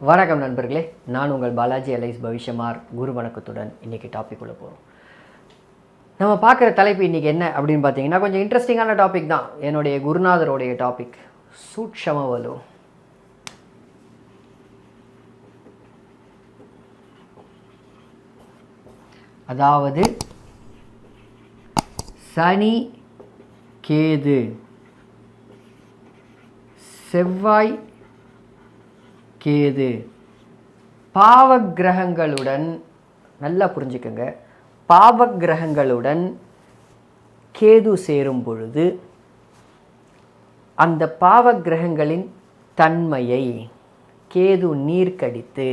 வணக்கம் நண்பர்களே நான் உங்கள் பாலாஜி அலைஸ் பவிஷமார் குரு வணக்கத்துடன் இன்றைக்கி டாபிக் உள்ள போகிறோம் நம்ம பார்க்குற தலைப்பு இன்றைக்கி என்ன அப்படின்னு பார்த்தீங்கன்னா கொஞ்சம் இன்ட்ரெஸ்டிங்கான டாபிக் தான். என்னுடைய குருநாதருடைய டாபிக் சூட்சமவலு அதாவது சனி கேது செவ்வாய் கேது பாவ கிரகங்களுடன் நல்லா புரிஞ்சுக்கோங்க. பாவக்கிரகங்களுடன் கேது சேரும் பொழுது அந்த பாவக்கிரகங்களின் தன்மையை கேது நீர்க்கடித்து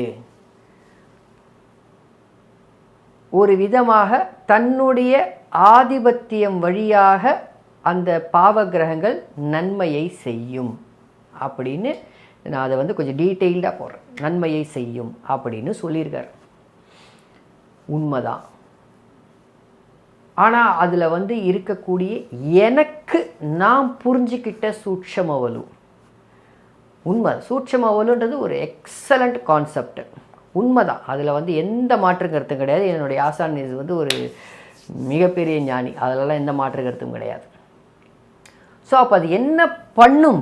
ஒரு விதமாக தன்னுடைய ஆதிபத்தியம் வழியாக அந்த பாவக்கிரகங்கள் நன்மையை செய்யும் அப்படின்னு நான் அதை வந்து கொஞ்சம் டீட்டெயில்டாக போடுறேன். நன்மையை செய்யும் அப்படின்னு சொல்லியிருக்கார். உண்மைதான். ஆனால் அதில் வந்து இருக்கக்கூடிய எனக்கு நான் புரிஞ்சுக்கிட்ட சூட்சமவலு. உண்மை சூட்சமவலுன்றது ஒரு எக்ஸலண்ட் கான்செப்ட் உண்மைதான். அதில் வந்து எந்த மாற்று கருத்தும் கிடையாது. என்னுடைய ஆசான் இது வந்து ஒரு மிகப்பெரிய ஞானி. அதிலலாம் எந்த மாற்று கருத்தும் கிடையாது. ஸோ அப்போ அது என்ன பண்ணும்?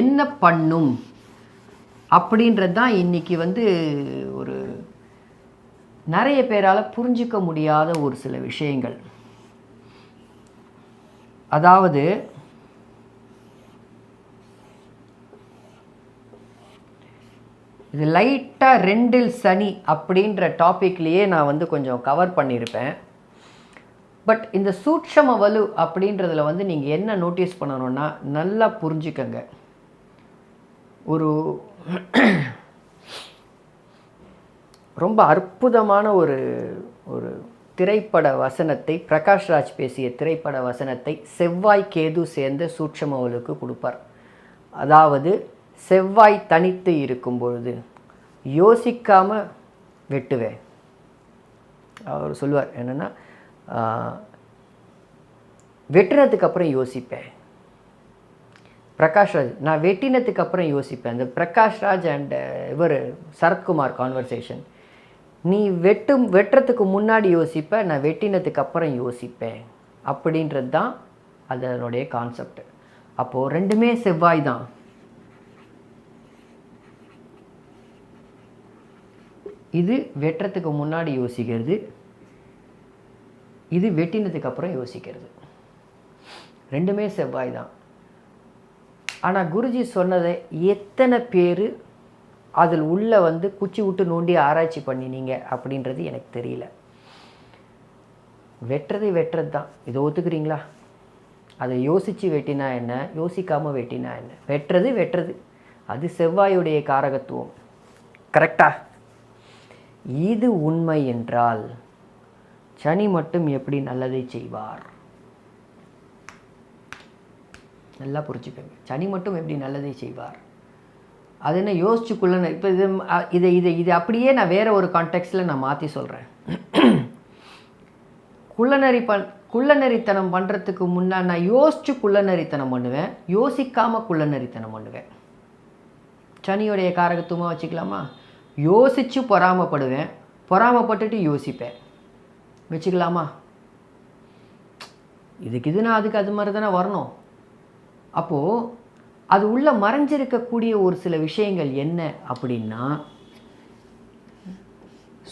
என்ன பண்ணும்? அப்படின்றது தான் இன்றைக்கி வந்து ஒரு நிறைய பேரால் புரிஞ்சிக்க முடியாத ஒரு சில விஷயங்கள். அதாவது இது லைட்டாக ரெண்டில் சனி அப்படின்ற டாப்பிக்லேயே நான் வந்து கொஞ்சம் கவர் பண்ணியிருப்பேன். பட் இந்த சூட்சம வலு அப்படின்றதில் வந்து நீங்கள் என்ன நோட்டீஸ் பண்ணணும்னா நல்லா புரிஞ்சுக்கங்க. ஒரு ரொம்ப அற்புதமான ஒரு ஒரு திரைப்பட வசனத்தை பிரகாஷ்ராஜ் பேசிய திரைப்பட வசனத்தை செவ்வாய் கேது சேர்ந்த சூட்சமவலுக்கு கொடுப்பார். அதாவது செவ்வாய் தனித்து இருக்கும் பொழுது யோசிக்காமல் வெட்டுவேன். அவர் சொல்லுவார் என்னென்னா வெட்டுறதுக்கு அப்புறம் யோசிப்பேன். பிரகாஷ்ராஜ் நான் வெட்டினத்துக்கு அப்புறம் யோசிப்பேன். இந்த பிரகாஷ்ராஜ் அண்ட் இவர் சரத்குமார் கான்வர்சேஷன் நீ வெட்டும் வெட்டுறதுக்கு முன்னாடி யோசிப்ப நான் வெட்டினத்துக்கு அப்புறம் யோசிப்பேன். அப்படின்றது தான் அதனுடைய கான்செப்ட் அப்போது ரெண்டுமே செவ்வாய் தான். இது வெட்டுறதுக்கு முன்னாடி யோசிக்கிறது. இது வெட்டினதுக்கு அப்புறம் யோசிக்கிறது. ரெண்டுமே செவ்வாய் தான். ஆனால் குருஜி சொன்னதை எத்தனை பேர் அதில் உள்ளே வந்து குச்சி விட்டு நோண்டி ஆராய்ச்சி பண்ணினீங்க அப்படின்றது எனக்கு தெரியல. வெட்டுறது வெட்டுறது தான். இதை ஒத்துக்கிறீங்களா? அதை யோசித்து வெட்டினா என்ன? யோசிக்காமல் வெட்டினா என்ன? வெட்டுறது வெட்டுறது. அது செவ்வாயுடைய காரகத்துவம். கரெக்டா இது உண்மை என்றால் சனி மட்டும் எப்படி நல்லதை செய்வார்? நல்லா புரிஞ்சுக்கோங்க. சனி மட்டும் எப்படி நல்லதை செய்வார்? அது என்ன யோசிச்சுக்குள்ள இப்போ இது இதை இதை இது அப்படியே நான் வேறு ஒரு கான்டெக்ட்ஸில் நான் மாற்றி சொல்கிறேன் குள்ளநரி பண் குள்ளநரித்தனம் பண்ணுறதுக்கு முன்னா நான் யோசிச்சு குள்ளநரித்தனம் பண்ணுவேன். யோசிக்காமல் குள்ளநரித்தனம் பண்ணுவேன். சனியுடைய காரகத்துவமாக வச்சுக்கலாமா? யோசித்து பொறாமப்படுவேன். பொறாமப்பட்டுட்டு யோசிப்பேன். வச்சுக்கலாமா? இதுக்கு இது நான் அதுக்கு அது மாதிரி தானே வரணும். அப்போது அது உள்ள மறைஞ்சிருக்கக்கூடிய ஒரு சில விஷயங்கள் என்ன அப்படின்னா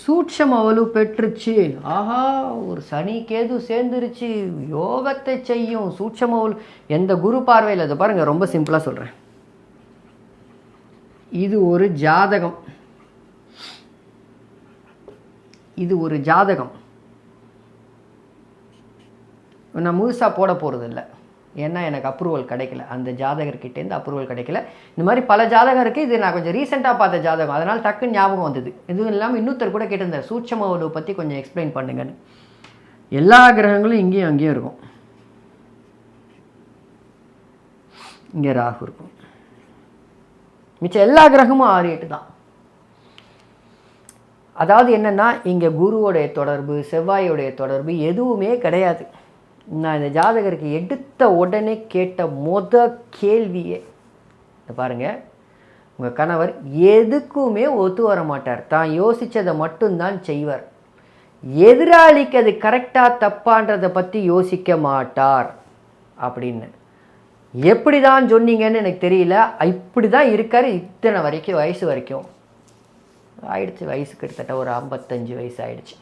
சூட்சம் வலு பெற்றுச்சு. ஆஹா ஒரு சனி கேது சேர்ந்துருச்சு. யோகத்தை செய்யும் சூட்சம் வலு எந்த குரு பார்வையில் அதை பாருங்க ரொம்ப சிம்பிளாக சொல்கிறேன் இது ஒரு ஜாதகம். இது ஒரு ஜாதகம். நான் முழுசாக போட போகிறது இல்லை ஏன்னா எனக்கு அப்ரூவல் கிடைக்கல. அந்த ஜாதகர்கிட்டேருந்து அப்ரூவல் கிடைக்கல. இந்த மாதிரி பல ஜாதகம் இருக்குது இது நான் கொஞ்சம் ரீசெண்டாக பார்த்த ஜாதகம். அதனால் டக்குன்னு ஞாபகம் வந்தது. இதுவும் இல்லாமல் இன்னொருத்தர் கூட கேட்டிருந்தார். சூட்சமவலு பற்றி கொஞ்சம் எக்ஸ்பிளைன் பண்ணுங்கன்னு. எல்லா கிரகங்களும் இங்கேயும் அங்கேயும் இருக்கும். இங்கே ராகு இருக்கும். மிச்சம் எல்லா கிரகமும் ஆறு எட்டு தான். அதாவது என்னென்னா இங்கே குருவோடைய தொடர்பு செவ்வாயோடைய தொடர்பு எதுவுமே கிடையாது. நான் இந்த ஜாதகருக்கு எடுத்த உடனே கேட்ட மொத கேள்வியே பாருங்கள் உங்கள் கணவர் எதுக்குமே ஒத்து வர மாட்டார். தான் யோசித்ததை மட்டும்தான் செய்வார். எதிராளிக்கு அது கரெக்டாக தப்பான்றதை பற்றி யோசிக்க மாட்டார் அப்படின்னு. எப்படி தான் சொன்னீங்கன்னு எனக்கு தெரியல. இப்படி தான் இருக்கார் இத்தனை வரைக்கும் வயசு வரைக்கும். ஆயிடுச்சு வயசு கிட்டத்தட்ட ஒரு ஐம்பத்தஞ்சு வயசு ஆயிடுச்சு.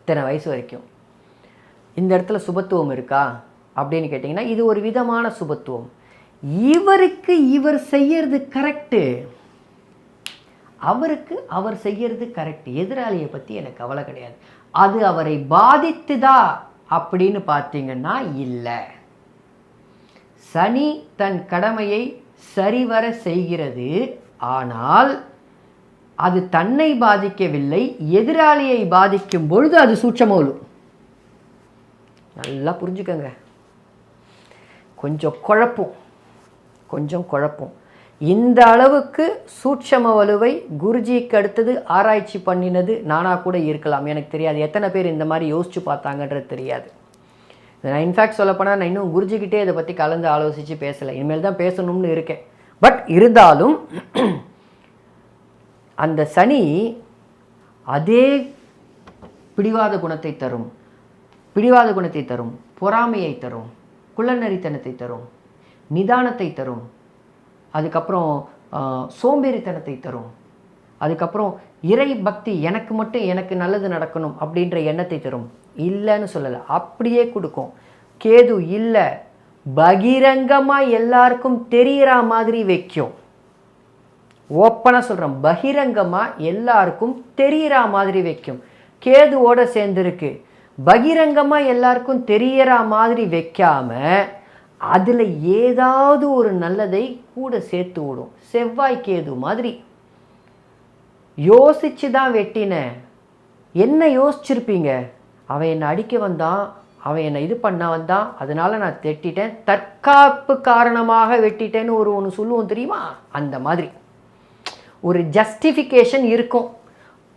இத்தனை வயசு வரைக்கும். இந்த இடத்துல சுபத்துவம் இருக்கா? அப்படின்னு கேட்டிங்கன்னா இது ஒரு விதமான சுபத்துவம். இவருக்கு இவர் செய்யறது கரெக்டு அவருக்கு அவர் செய்யறது கரெக்ட் எதிராளியை பற்றி எனக்கு கவலை கிடையாது. அது அவரை பாதித்துதா அப்படின்னு பார்த்தீங்கன்னா இல்லை. சனி தன் கடமையை சரிவர செய்கிறது. ஆனால் அது தன்னை பாதிக்கவில்லை எதிராளியை பாதிக்கும் பொழுது அது சூட்சமோலும் நல்லா புரிஞ்சுக்கோங்க. கொஞ்சம் குழப்பம். கொஞ்சம் குழப்பம். இந்த அளவுக்கு சூட்சம வலுவை குருஜிக்கு அடுத்தது ஆராய்ச்சி பண்ணினது நானாக கூட இருக்கலாம். எனக்கு தெரியாது. எத்தனை பேர் இந்த மாதிரி யோசிச்சு பார்த்தாங்கன்றது தெரியாது. நான் இன்ஃபேக்ட் சொல்லப்போனால் நான் இன்னும் குருஜிக்கிட்டே இதை பற்றி கலந்து ஆலோசித்து பேசலை. இனிமேல் தான் பேசணும்னு இருக்கேன். பட் இருந்தாலும் அந்த சனி அதே பிடிவாத குணத்தை தரும். பிடிவாத குணத்தை தரும் பொறாமையை தரும் குள்ளநரித்தனத்தை தரும் நிதானத்தை தரும் அதுக்கப்புறம் சோம்பேறித்தனத்தை தரும் அதுக்கப்புறம் இறை பக்தி எனக்கு மட்டும் எனக்கு நல்லது நடக்கணும் அப்படின்ற எண்ணத்தை தரும். இல்லைன்னு சொல்லலை அப்படியே கொடுக்கும். கேது இல்லை பகிரங்கமாக எல்லாருக்கும் தெரிகிற மாதிரி வைக்கும். ஓப்பனாக சொல்கிறேன் பகிரங்கமாக எல்லாருக்கும் தெரிகிற மாதிரி வைக்கும். கேதுவோடு சேர்ந்துருக்கு பகிரங்கமாக எல்லாருக்கும் தெரியற மாதிரி வைக்காம அதில் ஏதாவது ஒரு நல்லதை கூட சேர்த்து விடும். செவ்வாய்க்கேது மாதிரி. யோசிச்சு தான் வெட்டினேன் என்ன யோசிச்சிருப்பீங்க? அவன் என்னை அடிக்க வந்தான் அவன் என்னை இது பண்ண வந்தான் அதனால் நான் தெட்டிட்டேன் தற்காப்பு காரணமாக வெட்டிட்டேன்னு ஒரு ஒன்று சொல்லுவோம் தெரியுமா? அந்த மாதிரி. ஒரு ஜஸ்டிஃபிகேஷன் இருக்கும்.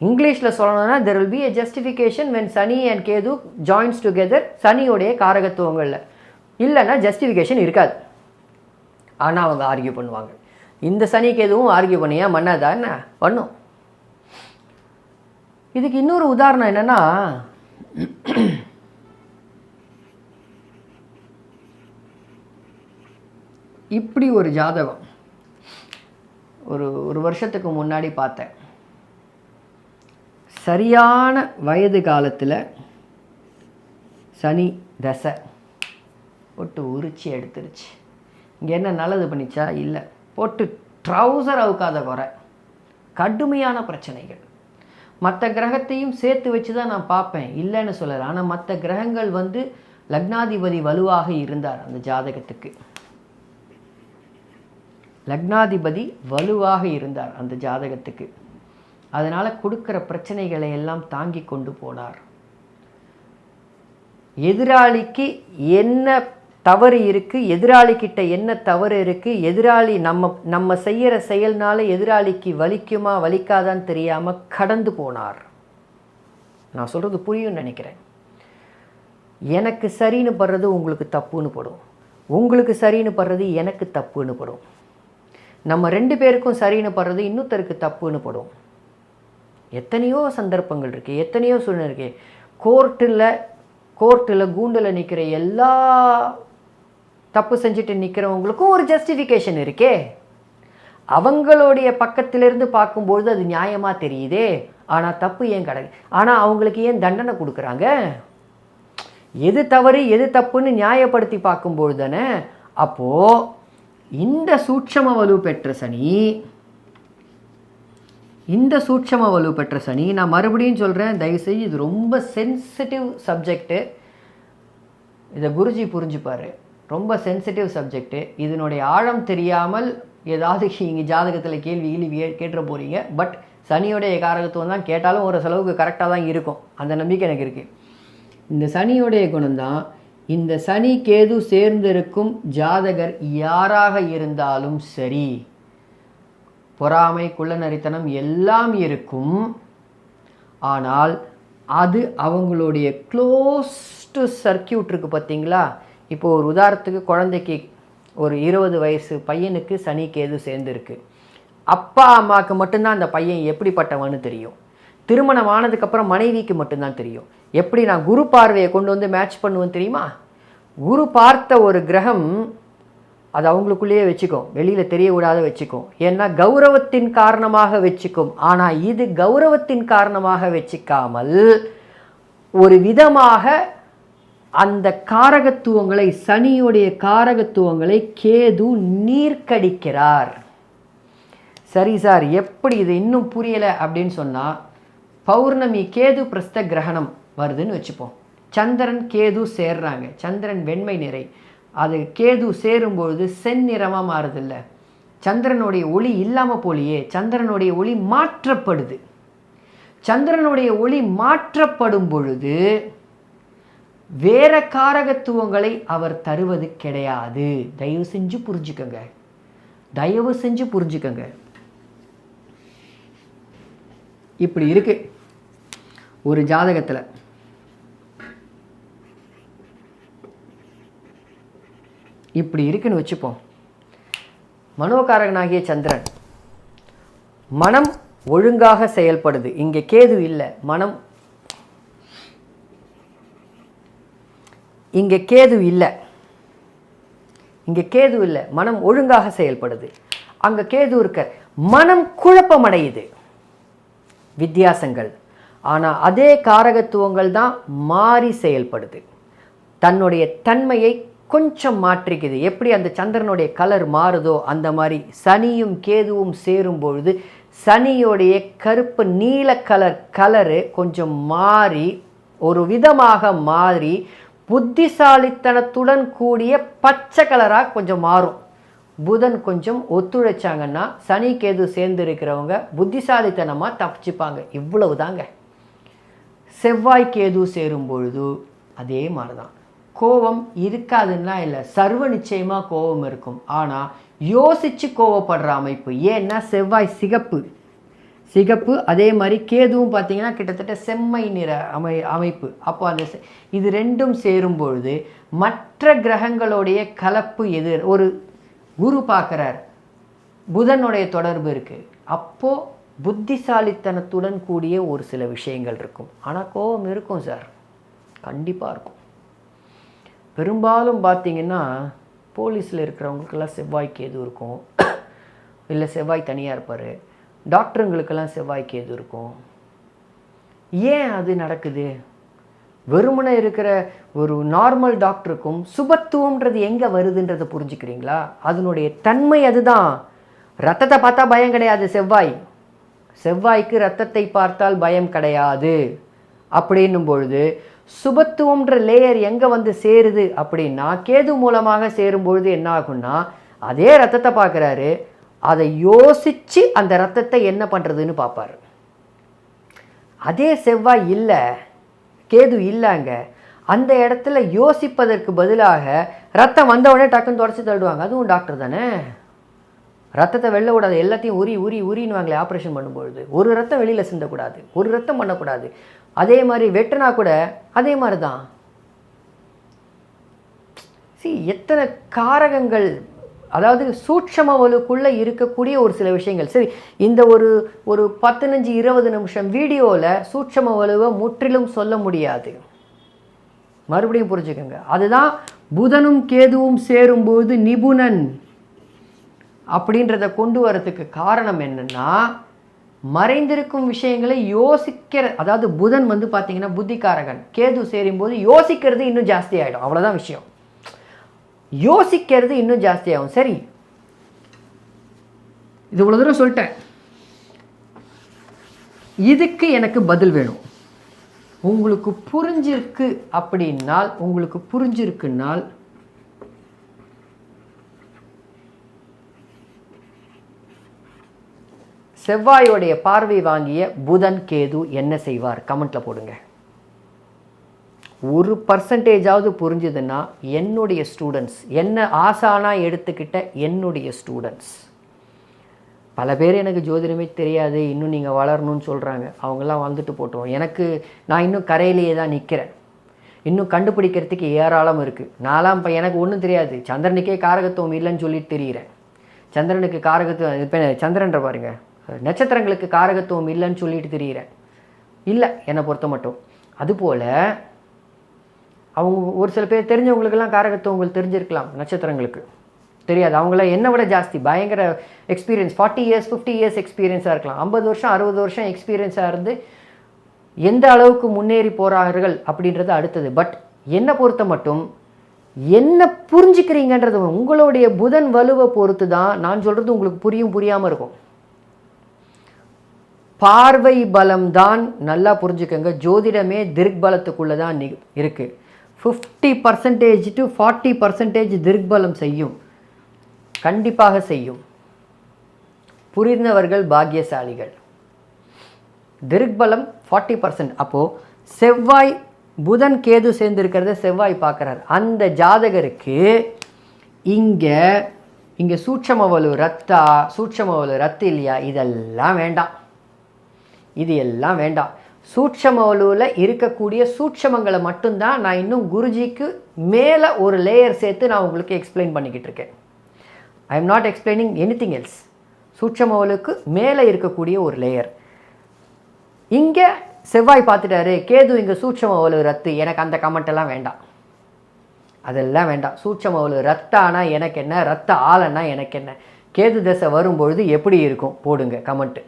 இங்கிலீஷில் சொல்லணும்னா there will be a justification when Shani and Ketu joins together சனியோடைய காரகத்துவங்களில். இல்லைன்னா ஜஸ்டிஃபிகேஷன் இருக்காது. ஆனால் அவங்க ஆர்கியூ பண்ணுவாங்க. இந்த சனி கேதுவும் ஆர்கியூ பண்ணியா மன்னாதா என்ன? பண்ணும். இதுக்கு இன்னொரு உதாரணம் என்னன்னா இப்படி ஒரு ஜாதகம் ஒரு ஒரு வருஷத்துக்கு முன்னாடி பார்த்தேன். சரியான வயது காலத்தில் சனி தசை போட்டு உரிச்சி எடுத்துருச்சு. இங்கே என்ன நல்லது பண்ணிச்சா? இல்லை. போட்டு ட்ரௌசர் அவுக்காத குறை. கடுமையான பிரச்சனைகள். மற்ற கிரகத்தையும் சேர்த்து வச்சு தான் நான் பார்ப்பேன். இல்லைன்னு சொல்லலை. ஆனால் மற்ற கிரகங்கள் வந்து லக்னாதிபதி வலுவாக இருந்தார் அந்த ஜாதகத்துக்கு. லக்னாதிபதி வலுவாக இருந்தார் அந்த ஜாதகத்துக்கு. அதனால் கொடுக்குற பிரச்சனைகளை எல்லாம் தாங்கி கொண்டு போனார். எதிராளிக்கு என்ன தவறு இருக்குது எதிராளிக்கிட்ட என்ன தவறு இருக்குது எதிராளி நம்ம நம்ம செய்கிற செயல்னால எதிராளிக்கு வலிக்குமா வலிக்காதான்னு தெரியாமல் கடந்து போனார். நான் சொல்கிறது புரியும்னு நினைக்கிறேன். எனக்கு சரின்னு படுறது உங்களுக்கு தப்புன்னு படும். உங்களுக்கு சரின்னு படுறது எனக்கு தப்புன்னு படும். நம்ம ரெண்டு பேருக்கும் சரின்னு படுறது இன்னொருத்தருக்கு தப்புன்னு படும். எத்தனையோ சந்தர்ப்பங்கள் இருக்குது எத்தனையோ சூழ்நிலை இருக்குது கோர்ட்டில் கோர்ட்டில் கூண்டில் நிற்கிற எல்லா தப்பு செஞ்சுட்டு நிற்கிறவங்களுக்கும் ஒரு ஜஸ்டிஃபிகேஷன் இருக்கே. அவங்களுடைய பக்கத்திலிருந்து பார்க்கும்பொழுது அது நியாயமாக தெரியுதே. ஆனால் தப்பு ஏன் கிடையாது ஆனால் அவங்களுக்கு ஏன் தண்டனை கொடுக்குறாங்க? எது தவறு எது தப்புன்னு நியாயப்படுத்தி பார்க்கும்பொழுது தானே அப்போது இந்த சூட்சம வலு பெற்ற சனி இந்த சூட்சம வலு பெற்ற சனி நான் மறுபடியும் சொல்கிறேன் தயவுசெய்து இது ரொம்ப சென்சிட்டிவ் சப்ஜெக்ட்டு இதை குருஜி புரிஞ்சுப்பார். ரொம்ப சென்சிட்டிவ் சப்ஜெக்ட்டு இதனுடைய ஆழம் தெரியாமல் ஏதாவது இங்கே ஜாதகத்தில் கேள்வி கேள்வி கேட்டுற போகிறீங்க பட் சனியோடைய காரகத்துவம் தான் கேட்டாலும் ஒரு செலவுக்கு கரெக்டாக தான் இருக்கும். அந்த நம்பிக்கை எனக்கு இருக்குது இந்த சனியோடைய குணம்தான் இந்த சனி கேது சேர்ந்திருக்கும் ஜாதகர் யாராக இருந்தாலும் சரி. பொறாமை குள்ளநரித்தனம் எல்லாம் இருக்கும். ஆனால் அது அவங்களுடைய க்ளோஸ்டு சர்க்கியூட் இருக்குது பார்த்தீங்களா? இப்போது ஒரு உதாரணத்துக்கு குழந்தைக்கு ஒரு இருபது வயசு பையனுக்கு சனி கேது சேர்ந்துருக்கு. அப்பா அம்மாவுக்கு மட்டும்தான் அந்த பையன் எப்படிப்பட்டவன்னு தெரியும். திருமணம் ஆனதுக்கப்புறம் மனைவிக்கு மட்டும்தான் தெரியும். எப்படி நான் குரு பார்வையை கொண்டு வந்து மேட்ச் பண்ணுவேன் தெரியுமா? குரு பார்த்த ஒரு கிரகம் அது அவங்களுக்குள்ளேயே வச்சுக்கும் வெளியில் தெரியக்கூடாத வச்சுக்கும் ஏன்னா கௌரவத்தின் காரணமாக வச்சுக்கும். ஆனால் இது கௌரவத்தின் காரணமாக வச்சுக்காமல் ஒரு விதமாக அந்த காரகத்துவங்களை சனியுடைய காரகத்துவங்களை கேது நீர்க்கடிக்கிறார். சரி சார் எப்படி இது இன்னும் புரியலை அப்படின்னு சொன்னால் பௌர்ணமி கேது பிரஸ்த கிரகணம் வருதுன்னு வச்சுப்போம். சந்திரன் கேது சேர்றாங்க. சந்திரன் வெண்மை நிறை. அது கேது சேரும்பொழுது செந்நிறமாக மாறுதில்ல. சந்திரனுடைய ஒளி இல்லாமல் போலியே சந்திரனுடைய ஒளி மாற்றப்படுது. சந்திரனுடைய ஒளி மாற்றப்படும் பொழுது வேற காரகத்துவங்களை அவர் தருவது கிடையாது. தயவு செஞ்சு புரிஞ்சுக்கங்க. தயவு செஞ்சு புரிஞ்சுக்கங்க. இப்படி இருக்கு. ஒரு ஜாதகத்தில் இப்படி இருக்குன்னு வச்சுப்போம். மனோகாரகனாகிய சந்திரன் மனம் ஒழுங்காக செயல்படுது. இங்கே கேது இல்லை மனம் இங்கே கேது இல்லை. இங்கே கேது இல்லை மனம் ஒழுங்காக செயல்படுது. அங்கே கேது இருக்க மனம் குழப்பமடையுது. வித்தியாசங்கள். ஆனால் அதே காரகத்துவங்கள் தான் மாறி செயல்படுது. தன்னுடைய தன்மையை கொஞ்சம் மாற்றிக்குது. எப்படி அந்த சந்திரனுடைய கலர் மாறுதோ அந்த மாதிரி சனியும் கேதுவும் சேரும் பொழுது சனியோடைய கருப்பு நீல கலர் கலரு கொஞ்சம் மாறி ஒரு விதமாக மாறி புத்திசாலித்தனத்துடன் கூடிய பச்சை கலராக கொஞ்சம் மாறும். புதன் கொஞ்சம் ஒத்துழைச்சாங்கன்னா சனி கேது சேர்ந்து இருக்கிறவங்க புத்திசாலித்தனமாக தப்பிச்சுப்பாங்க. இவ்வளவு தாங்க செவ்வாய் கேது சேரும் பொழுது அதே மாதிரி தான் கோபம் இருக்காதுன்னா இல்லை. சர்வ நிச்சயமாக கோபம் இருக்கும். ஆனால் யோசித்து கோவப்படுற அமைப்பு. ஏன்னா செவ்வாய் சிகப்பு. சிகப்பு அதே மாதிரி கேதுவும் பார்த்தீங்கன்னா கிட்டத்தட்ட செம்மை நிற அமை அமைப்பு. அப்போ அந்த இது ரெண்டும் சேரும் பொழுது மற்ற கிரகங்களுடைய கலப்பு எதிர் ஒரு குரு பார்க்குறார். புதனுடைய தொடர்பு இருக்குது அப்போது புத்திசாலித்தனத்துடன் கூடிய ஒரு சில விஷயங்கள் இருக்கும். ஆனால் கோபம் இருக்கும் சார். கண்டிப்பாக இருக்கும். பெரும்பாலும் பார்த்தீங்கன்னா போலீஸில் இருக்கிறவங்களுக்கெல்லாம் செவ்வாய் கேது இருக்கும். இல்லை செவ்வாய் தனியாக இருப்பார். டாக்டருங்களுக்கெல்லாம் செவ்வாய் கேது இருக்கும். ஏன் அது நடக்குது? வெறுமனை இருக்கிற ஒரு நார்மல் டாக்டருக்கும் சுபத்துவம்ன்றது எங்கே வருதுன்றதை புரிஞ்சுக்கிறீங்களா? அதனுடைய தன்மை அதுதான். ரத்தத்தை பார்த்தா பயம் கிடையாது செவ்வாய். செவ்வாய்க்கு ரத்தத்தை பார்த்தால் பயம் கிடையாது. அப்படின்னும் பொழுது சுபத்துவம்ன்ற லேயர் எங்கே வந்து சேருது அப்படின்னா கேது மூலமாக சேரும் பொழுது என்ன ஆகும்னா அதே ரத்தத்தை பார்க்குறாரு. அதை யோசித்து அந்த ரத்தத்தை என்ன பண்ணுறதுன்னு பார்ப்பாரு. அதே செவ்வாய் இல்லை கேது இல்லைங்க. அந்த இடத்துல யோசிப்பதற்கு பதிலாக ரத்தம் வந்த உடனே டக்குன்னு தொடச்சி தள்ளுவாங்க. அதுவும் டாக்டர் தானே? ரத்தத்தை வெளில விடாது எல்லாத்தையும் உரி உரி உரின்னுவாங்களே ஆப்ரேஷன் பண்ணும்பொழுது. ஒரு ரத்தம் வெளியில் சிந்தக்கூடாது. ஒரு ரத்தம் பண்ணக்கூடாது. அதே மாதிரி வெட்டினா கூட அதே மாதிரி தான் சி எத்தனை காரகங்கள் அதாவது சூட்சம வலுக்குள்ளே இருக்கக்கூடிய ஒரு சில விஷயங்கள். சரி இந்த ஒரு ஒரு பதினஞ்சு இருபது நிமிஷம் வீடியோவில் சூட்சம வலுவை முற்றிலும் சொல்ல முடியாது. மறுபடியும் புரிஞ்சுக்கோங்க. அதுதான் புதனும் கேதுவும் சேரும்போது நிபுணன் அப்படின்றத கொண்டு வரதுக்கு காரணம் என்னன்னா மறைந்திருக்கும் விஷயங்களை யோசிக்கிற அதாவது புதன் வந்து பார்த்தீங்கன்னா புத்திகாரகன் கேது சேரும்போது யோசிக்கிறது இன்னும் ஜாஸ்தி ஆகிடும் அவ்வளோதான் விஷயம். யோசிக்கிறது இன்னும் ஜாஸ்தி ஆகும் சரி. இது இவ்வளோ தூரம் சொல்லிட்டேன். இதுக்கு எனக்கு பதில் வேணும். உங்களுக்கு புரிஞ்சிருக்கு அப்படின்னால் உங்களுக்கு புரிஞ்சிருக்குன்னால் செவ்வாயோடைய பார்வை வாங்கிய புதன் கேது என்ன செய்வார்? கமெண்ட்ல போடுங்க. ஒரு பர்சன்டேஜாவது புரிஞ்சுதுன்னா என்னுடைய ஸ்டூடெண்ட்ஸ் என்ன ஆசானா எடுத்துக்கிட்ட என்னுடைய ஸ்டூடெண்ட்ஸ் பல பேர் எனக்கு ஜோதிடமே தெரியாது இன்னும் நீங்கள் வளரணும்னு சொல்கிறாங்க அவங்கெல்லாம் வந்துட்டு போட்டோம் எனக்கு நான் இன்னும் கரையிலேயே தான் நிற்கிறேன் இன்னும் கண்டுபிடிக்கிறதுக்கு ஏராளம் இருக்குது நாலாம் இப்போ எனக்கு ஒன்றும் தெரியாது. சந்திரனுக்கே காரகத்துவம் இல்லைன்னு சொல்லிட்டு தெரிகிறேன் சந்திரனுக்கு காரகத்துவம் இப்போ சந்திரன்ற பாருங்க. நட்சத்திரங்களுக்கு காரகத்துவம் இல்லைன்னு சொல்லிட்டு தெரிகிறேன் இல்லை என்னை பொறுத்த மட்டும். அதுபோல் அவங்க ஒரு சில பேர் தெரிஞ்சவங்களுக்கெல்லாம் காரகத்துவம் உங்களுக்கு தெரிஞ்சிருக்கலாம் நட்சத்திரங்களுக்கு. தெரியாது. அவங்களாம் என்னை விட ஜாஸ்தி. பயங்கர experience forty years fifty years எக்ஸ்பீரியன்ஸாக இருக்கலாம். ஐம்பது வருஷம் அறுபது வருஷம் எக்ஸ்பீரியன்ஸாக இருந்து எந்த அளவுக்கு முன்னேறி போகிறார்கள் அப்படின்றது அடுத்தது. பட் என்னை பொறுத்த மட்டும் என்ன புரிஞ்சுக்கிறீங்கன்றது உங்களுடைய புதன் வலுவை பொறுத்து தான் நான் சொல்கிறது உங்களுக்கு புரியும் புரியாமல் இருக்கும். பார்வை பலம் தான் நல்லா புரிஞ்சுக்கோங்க. ஜோதிடமே திருக்பலத்துக்குள்ளே தான் இருக்குது fifty percentage to forty percentage திருக்பலம் செய்யும். கண்டிப்பாக செய்யும். புரிந்தவர்கள் பாக்கியசாலிகள். திருக்பலம் ஃபார்ட்டி பர்சன்ட் அப்போது செவ்வாய் புதன் கேது சேர்ந்துருக்கிறத செவ்வாய் பார்க்குறார். அந்த ஜாதகருக்கு இங்கே இங்கே சூட்சமவலு ரத்தா சூட்சமவலு ரத்து இல்லையா? இதெல்லாம் வேண்டாம். இது எல்லாம் வேண்டாம். சூட்சமவலுவில் இருக்கக்கூடிய சூட்சமங்களை மட்டும்தான் நான் இன்னும் குருஜிக்கு மேலே ஒரு லேயர் சேர்த்து நான் உங்களுக்கு எக்ஸ்பிளைன் பண்ணிக்கிட்டு இருக்கேன். I am not explaining anything else சூட்சமவலுக்கு மேலே இருக்கக்கூடிய ஒரு லேயர் இங்கே செவ்வாய் பார்த்துட்டாரு கேது இங்கே சூட்சமவலு ரத்து. எனக்கு அந்த கமெண்ட்டெல்லாம் வேண்டாம். அதெல்லாம் வேண்டாம். சூட்சமவலு ரத்தானா எனக்கு என்ன? ரத்த ஆலைன்னா எனக்கு என்ன? கேது தசை வரும்பொழுது எப்படி இருக்கும்? போடுங்க கமெண்ட்டு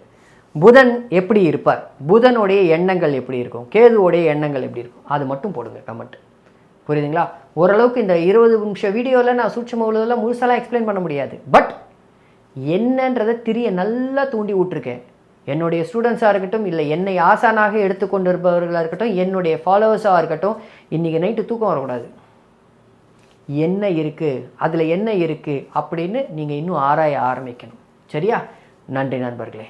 புதன் எப்படி இருப்பார்? புதனுடைய எண்ணங்கள் எப்படி இருக்கும்? கேதுவோடைய எண்ணங்கள் எப்படி இருக்கும்? அது மட்டும் போடுங்க கமெண்ட் புரியுதுங்களா? ஓரளவுக்கு இந்த இருபது நிமிஷம் வீடியோவில் நான் சூட்சம உள்ளதெல்லாம் முழுசெல்லாம் எக்ஸ்பிளைன் பண்ண முடியாது. பட் என்னன்றதை திரிய நல்லா தூண்டி விட்டுருக்கேன். என்னுடைய ஸ்டூடெண்ட்ஸாக இருக்கட்டும் இல்லை என்னை ஆசானாக எடுத்துக்கொண்டு இருப்பவர்களாக இருக்கட்டும் என்னுடைய ஃபாலோவர்ஸாக இருக்கட்டும் இன்றைக்கி நைட்டு தூக்கம் வரக்கூடாது. என்ன இருக்குது அதில் என்ன இருக்குது அப்படின்னு நீங்கள் இன்னும் ஆராய ஆரம்பிக்கணும். சரியா? நன்றி நண்பர்களே.